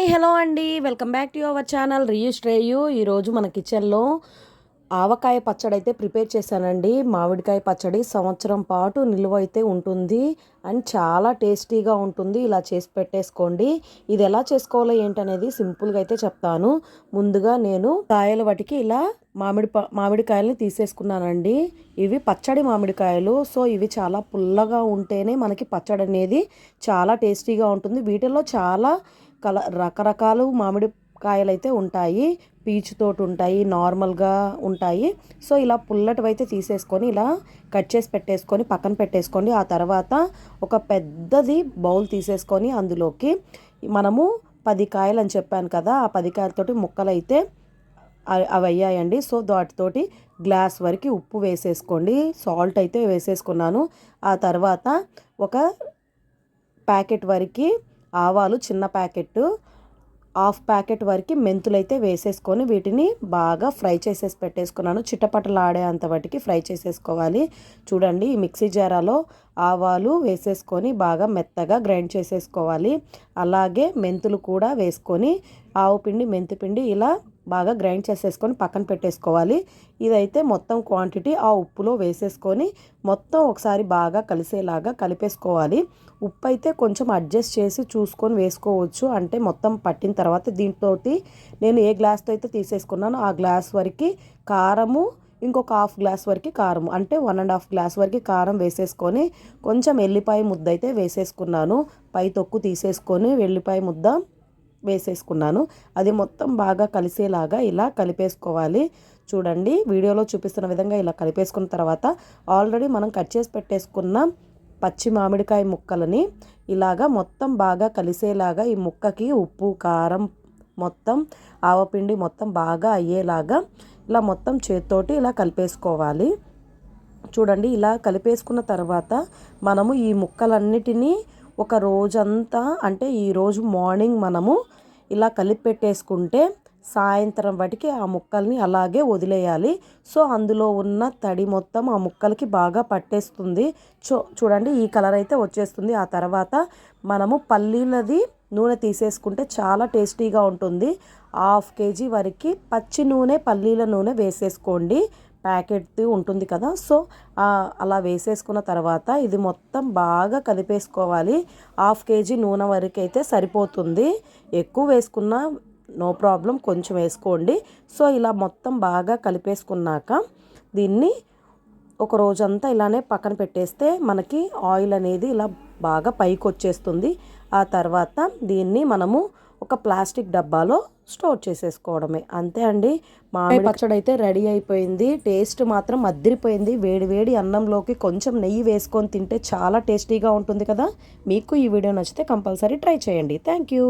Hi hello అండి. Welcome back to our channel. రిజిస్ట్రేయు ఈరోజు మన కిచెన్లో ఆవకాయ పచ్చడి అయితే ప్రిపేర్ చేశానండి. మామిడికాయ పచ్చడి సంవత్సరం పాటు నిలువ అయితే ఉంటుంది అండ్ చాలా టేస్టీగా ఉంటుంది. ఇలా చేసి పెట్టేసుకోండి. ఇది ఎలా చేసుకోవాలో ఏంటనేది సింపుల్గా అయితే చెప్తాను. ముందుగా నేను కాయల వాటికి ఇలా మామిడి మామిడికాయలని తీసేసుకున్నానండి. ఇవి పచ్చడి మామిడికాయలు. సో ఇవి చాలా పుల్లగా ఉంటేనే మనకి పచ్చడి అనేది చాలా టేస్టీగా ఉంటుంది. వీటిల్లో చాలా కల రకరకాలు మామిడి కాయలు అయితే ఉంటాయి పీచుతోటి ఉంటాయి నార్మల్గా ఉంటాయి. సో ఇలా పుల్లటివైతే తీసేసుకొని ఇలా కట్ చేసి పెట్టేసుకొని పక్కన పెట్టేసుకోండి. ఆ తర్వాత ఒక పెద్దది బౌల్ తీసేసుకొని అందులోకి మనము పది కాయలు అని చెప్పాను కదా ఆ పది కాయలతోటి ముక్కలు అయితే అవి అయ్యాయండి. సో వాటితోటి గ్లాస్ వరకు ఉప్పు వేసేసుకోండి. సాల్ట్ అయితే వేసేసుకున్నాను. ఆ తర్వాత ఒక ప్యాకెట్ వరకు ఆవాలు చిన్న ప్యాకెట్ హాఫ్ ప్యాకెట్ వరకు మెంతులు అయితే వేసేసుకొని వీటిని బాగా ఫ్రై చేసేసి పెట్టేసుకున్నాను. చిట్టపటలాడేంత వాటికి ఫ్రై చేసేసుకోవాలి. చూడండి ఈ మిక్సీ జారాలో ఆవాలు వేసేసుకొని బాగా మెత్తగా గ్రైండ్ చేసేసుకోవాలి. అలాగే మెంతులు కూడా వేసుకొని ఆవు పిండి మెంతి పిండి ఇలా బాగా గ్రైండ్ చేసేసుకొని పక్కన పెట్టేసుకోవాలి. ఇదైతే మొత్తం క్వాంటిటీ ఆ ఉప్పులో వేసేసుకొని మొత్తం ఒకసారి బాగా కలిసేలాగా కలిపేసుకోవాలి. ఉప్పు అయితే కొంచెం అడ్జస్ట్ చేసి చూసుకొని వేసుకోవచ్చు. అంటే మొత్తం పట్టిన తర్వాత దీంతో నేను ఏ గ్లాస్తో అయితే తీసేసుకున్నానో ఆ గ్లాస్ వరకు కారము ఇంకొక హాఫ్ గ్లాస్ వరకు కారం అంటే వన్ అండ్ హాఫ్ గ్లాస్ వరకు కారం వేసేసుకొని కొంచెం ఎల్లిపాయ ముద్ద అయితే వేసేసుకున్నాను. పై తొక్కు తీసేసుకొని వెల్లిపాయ ముద్ద వేసేసుకున్నాను. అది మొత్తం బాగా కలిసేలాగా ఇలా కలిపేసుకోవాలి. చూడండి వీడియోలో చూపిస్తున్న విధంగా ఇలా కలిపేసుకున్న తర్వాత ఆల్రెడీ మనం కట్ చేసి పెట్టేసుకున్న పచ్చి మామిడికాయ ముక్కలని ఇలాగా మొత్తం బాగా కలిసేలాగా ఈ ముక్కకి ఉప్పు కారం మొత్తం ఆవపిండి మొత్తం బాగా అయ్యేలాగా ఇలా మొత్తం చేత్తోటి ఇలా కలిపేసుకోవాలి. చూడండి ఇలా కలిపేసుకున్న తర్వాత మనము ఈ ముక్కలన్నిటినీ ఒక రోజంతా అంటే ఈరోజు మార్నింగ్ మనము ఇలా కలిపి పెట్టేసుకుంటే సాయంత్రం వాటికి ఆ ముక్కల్ని అలాగే వదిలేయాలి. సో అందులో ఉన్న తడి మొత్తం ఆ ముక్కలకి బాగా పట్టేస్తుంది. చూ చూడండి ఈ కలర్ అయితే వచ్చేస్తుంది. ఆ తర్వాత మనము పల్లీలది నూనె తీసేసుకుంటే చాలా టేస్టీగా ఉంటుంది. హాఫ్ కేజీ వరకు పచ్చి నూనె పల్లీల నూనె వేసేసుకోండి. ప్యాకెట్ ఉంటుంది కదా. సో అలా వేసేసుకున్న తర్వాత ఇది మొత్తం బాగా కలిపేసుకోవాలి. హాఫ్ కేజీ నూనె వరకు అయితే సరిపోతుంది. ఎక్కువ వేసుకున్న నో ప్రాబ్లం కొంచెం వేసుకోండి. సో ఇలా మొత్తం బాగా కలిపేసుకున్నాక దీన్ని ఒక రోజంతా ఇలానే పక్కన పెట్టేస్తే మనకి ఆయిల్ అనేది ఇలా బాగా పైకి వచ్చేస్తుంది ఆ తర్వాత దీన్ని మనము ఒక ప్లాస్టిక్ డబ్బాలో స్టోర్ చేసేసుకోవడమే. అంతే అండి. మామిడి పచ్చడి అయితే రెడీ అయిపోయింది. టేస్ట్ మాత్రం అద్దరిపోయింది. వేడి వేడి అన్నంలోకి కొంచెం నెయ్యి వేసుకొని తింటే చాలా టేస్టీగా ఉంటుంది కదా. మీకు ఈ వీడియో నచ్చితే కంపల్సరీ ట్రై చేయండి. Thank you.